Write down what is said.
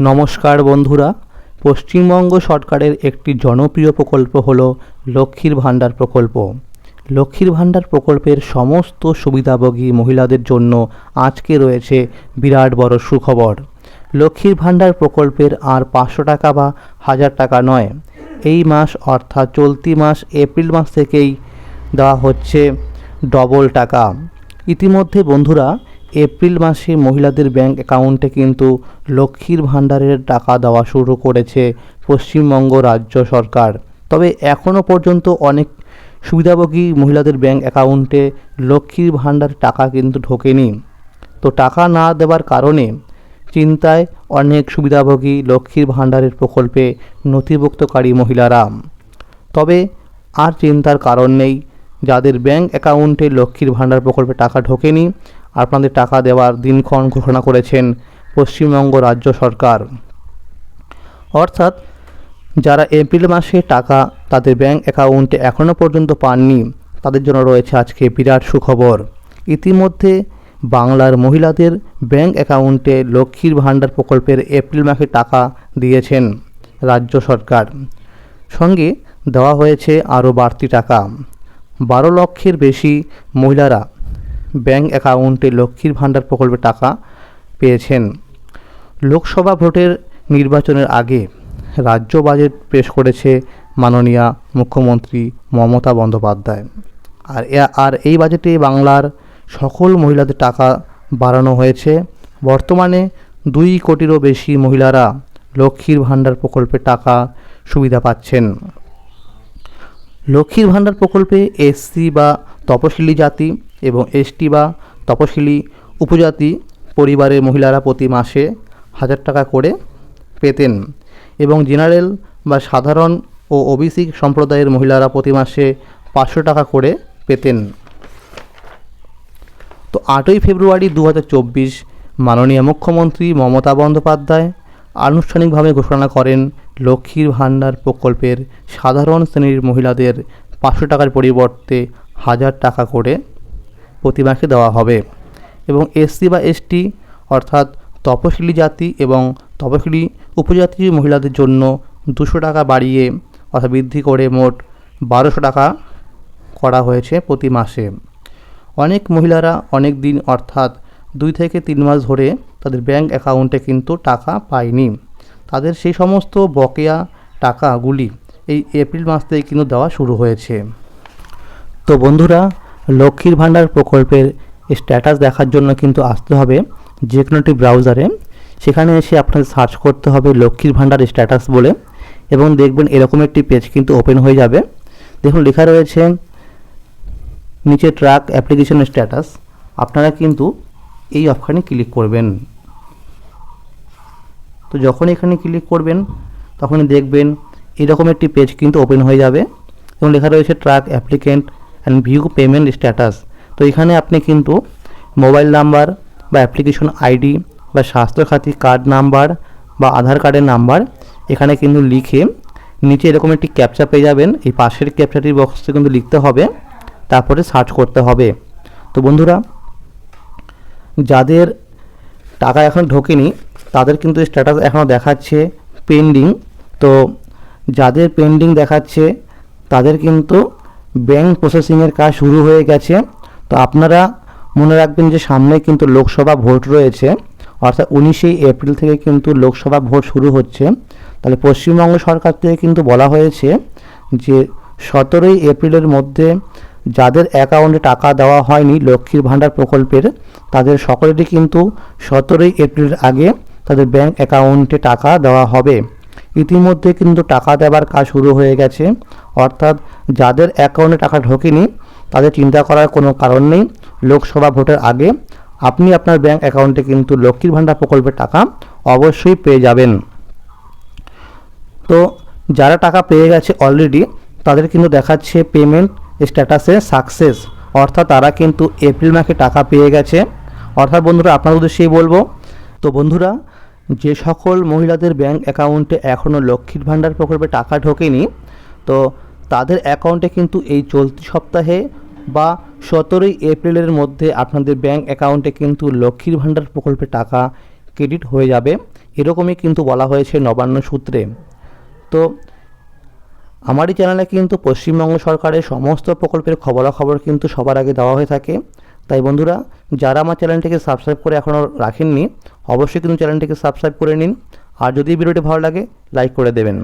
নমস্কার বন্ধুরা, পশ্চিমবঙ্গ সরকারের একটি জনপ্রিয় প্রকল্প হলো লক্ষ্মীর ভাণ্ডার প্রকল্প। লক্ষ্মীর ভাণ্ডার প্রকল্পের সমস্ত সুবিধাভোগী মহিলাদের জন্য আজকে রয়েছে বিরাট বড় সুখবর। লক্ষ্মীর ভাণ্ডার প্রকল্পের আর পাঁচশো টাকা বা হাজার টাকা নয়। এই মাস অর্থাৎ চলতি মাস এপ্রিল মাস থেকেই দেওয়া হচ্ছে ডবল টাকা। ইতিমধ্যে বন্ধুরা এপ্রিল মাসে মহিলাদের ব্যাংক অ্যাকাউন্টে কিন্তু লক্ষ্মীর ভাণ্ডারের টাকা দেওয়া শুরু করেছে পশ্চিমবঙ্গ রাজ্য সরকার। তবে এখনও পর্যন্ত অনেক সুবিধাভোগী মহিলাদের ব্যাংক অ্যাকাউন্টে লক্ষ্মীর ভাণ্ডার টাকা কিন্তু ঢোকেনি। তো টাকা না দেওয়ার কারণে চিন্তায় অনেক সুবিধাভোগী লক্ষ্মীর ভাণ্ডারের প্রকল্পে নথিভুক্তকারী মহিলারা। তবে আর চিন্তার কারণ নেই। যাদের ব্যাংক অ্যাকাউন্টে লক্ষ্মীর ভাণ্ডার প্রকল্পে টাকা ঢোকেনি আপনাদের টাকা দেওয়ার দিনক্ষণ ঘোষণা করেছেন পশ্চিমবঙ্গ রাজ্য সরকার। অর্থাৎ যারা এপ্রিল মাসে টাকা তাদের ব্যাংক অ্যাকাউন্টে এখনও পর্যন্ত পাননি, তাদের জন্য রয়েছে আজকে বিরাট সুখবর। ইতিমধ্যে বাংলার মহিলাদের ব্যাংক অ্যাকাউন্টে লক্ষ্মীর ভাণ্ডার প্রকল্পের এপ্রিল মাসে টাকা দিয়েছেন রাজ্য সরকার। সঙ্গে দেওয়া হয়েছে আরও বাড়তি টাকা। বারো লক্ষের বেশি মহিলারা ব্যাংক অ্যাকাউন্টে লক্ষ্মীর ভাণ্ডার প্রকল্পে টাকা পেয়েছেন। লোকসভা ভোটের নির্বাচনের আগে রাজ্য বাজেট পেশ করেছে মাননীয়া মুখ্যমন্ত্রী মমতা বন্দ্যোপাধ্যায়। আর আর এই বাজেটে বাংলার সকল মহিলাদের টাকা বাড়ানো হয়েছে। বর্তমানে দুই কোটিরও বেশি মহিলারা লক্ষ্মীর ভাণ্ডার প্রকল্পে টাকা সুবিধা পাচ্ছেন। লক্ষ্মীর ভাণ্ডার প্রকল্পে এসসি বা তপশিলি জাতি এবং এসটি বা তপশিলি উপজাতি পরিবারের মহিলারা প্রতি মাসে হাজার টাকা করে পেতেন এবং জেনারেল বা সাধারণ ও ওবিসি সম্প্রদায়ের মহিলারা প্রতি মাসে পাঁচশো টাকা করে পেতেন। তো আটই ফেব্রুয়ারি দু হাজার চব্বিশ মাননীয় মুখ্যমন্ত্রী মমতা বন্দ্যোপাধ্যায় আনুষ্ঠানিকভাবে ঘোষণা করেন লক্ষ্মীর ভাণ্ডার প্রকল্পের সাধারণ শ্রেণির মহিলাদের পাঁচশো টাকার পরিবর্তে হাজার টাকা করে প্রতি মাসে দেওয়া হবে। এবং এসসি বা এসটি অর্থাৎ তপশিলি জাতি এবং তপশিলি উপজাতি মহিলাদের জন্য দুশো টাকা বাড়িয়ে, অর্থাৎ বৃদ্ধি করে মোট বারোশো টাকা করা হয়েছে প্রতি মাসে। অনেক মহিলারা অনেক দিন, অর্থাৎ দুই থেকে তিন মাস ধরে তাদের ব্যাংক অ্যাকাউন্টে কিন্তু টাকা পায়নি। তাদের সেই সমস্ত বকেয়া টাকাগুলি এই এপ্রিল মাস থেকে কিন্তু দেওয়া শুরু হয়েছে। তো বন্ধুরা লক্ষ্মীর ভাণ্ডার প্রকল্পের স্ট্যাটাস দেখার জন্য কিন্তু আসতে হবে যে কোনো একটি ব্রাউজারে সেখানে এসে আপনাদের সার্চ করতে হবে লক্ষ্মীর ভাণ্ডার স্ট্যাটাস বলে এবং দেখবেন এরকম একটি পেজ কিন্তু ওপেন হয়ে যাবে। দেখুন, লেখা রয়েছে নিচে ট্রাক অ্যাপ্লিকেশন স্ট্যাটাস আপনারা কিন্তু এই অপশানে ক্লিক করবেন। তো যখন এখানে ক্লিক করবেন, তখনই দেখবেন এরকম একটি পেজ কিন্তু ওপেন হয়ে যাবে এবং লেখা রয়েছে track applicant and view payment status তো এখানে আপনি কিন্তু মোবাইল নাম্বার বা অ্যাপ্লিকেশন আইডি বা স্বাস্থ্যসাথী কার্ড নাম্বার বা আধার কার্ডের নাম্বার এখানে কিন্তু লিখে নিচে এরকম একটি ক্যাপচা পেয়ে যাবেন। এই পাশের ক্যাপচাটির বক্সে কিন্তু লিখতে হবে, তারপরে সার্চ করতে হবে। তো বন্ধুরা, যাদের টাকা এখন ঢোকেনি, তাদের কিন্তু স্ট্যাটাস এখনও দেখাচ্ছে পেন্ডিং তো যাদের পেন্ডিং দেখাচ্ছে, তাদের কিন্তু ব্যাংক প্রসেসিংয়ের কাজ শুরু হয়ে গেছে। তো আপনারা মনে রাখবেন যে সামনে কিন্তু লোকসভা ভোট রয়েছে। অর্থাৎ উনিশে এপ্রিল থেকে কিন্তু লোকসভা ভোট শুরু হচ্ছে। তাহলে পশ্চিমবঙ্গ সরকার থেকে কিন্তু বলা হয়েছে যে সতেরোই এপ্রিলের মধ্যে যাদের অ্যাকাউন্টে টাকা দেওয়া হয়নি লক্ষ্মীর ভাণ্ডার প্রকল্পের, তাদের সকলেরই কিন্তু সতেরোই এপ্রিলের আগে তাদের ব্যাংক অ্যাকাউন্টে টাকা দেওয়া হবে। ইতিমধ্যে কিন্তু টাকা দেওয়ার কাজ শুরু হয়ে গেছে। অর্থাৎ যাদের অ্যাকাউন্টে টাকা ঢোকেনি, তাদের চিন্তা করার কোনো কারণ নেই। লোকসভা ভোটের আগে আপনি আপনার ব্যাংক অ্যাকাউন্টে কিন্তু লক্ষ্মীর ভাণ্ডার প্রকল্পের টাকা অবশ্যই পেয়ে যাবেন। তো যারা টাকা পেয়ে গেছে অলরেডি তাদের কিন্তু দেখাচ্ছে পেমেন্ট স্ট্যাটাসে সাকসেস অর্থাৎ তারা কিন্তু এপ্রিল মাসে টাকা পেয়ে গেছে। অর্থাৎ বন্ধুরা, আপনার উদ্দেশ্যেই বলব, তো বন্ধুরা, যে সকল মহিলাদের ব্যাংক অ্যাকাউন্টে এখনও লক্ষ্মীর ভাণ্ডার প্রকল্পে টাকা ঢোকেনি, তো তাদের অ্যাকাউন্টে কিন্তু এই চলতি সপ্তাহে বা সতেরোই এপ্রিলের মধ্যে আপনাদের ব্যাংক অ্যাকাউন্টে কিন্তু লক্ষ্মীর ভাণ্ডার প্রকল্পে টাকা ক্রেডিট হয়ে যাবে। এরকমই কিন্তু বলা হয়েছে নবান্ন সূত্রে। তো আমারই চ্যানেলে কিন্তু পশ্চিমবঙ্গ সরকারের সমস্ত প্রকল্পের খবরাখবর কিন্তু সবার আগে দেওয়া হয়ে থাকে। তাই বন্ধুরা, যারা আমার চ্যানেলটিকে সাবস্ক্রাইব করে এখনও রাখেননি, অবশ্যই কিন্তু চ্যানেলটিকে সাবস্ক্রাইব করে নিন। আর যদি ভিডিওটি ভালো লাগে লাইক করে দেবেন।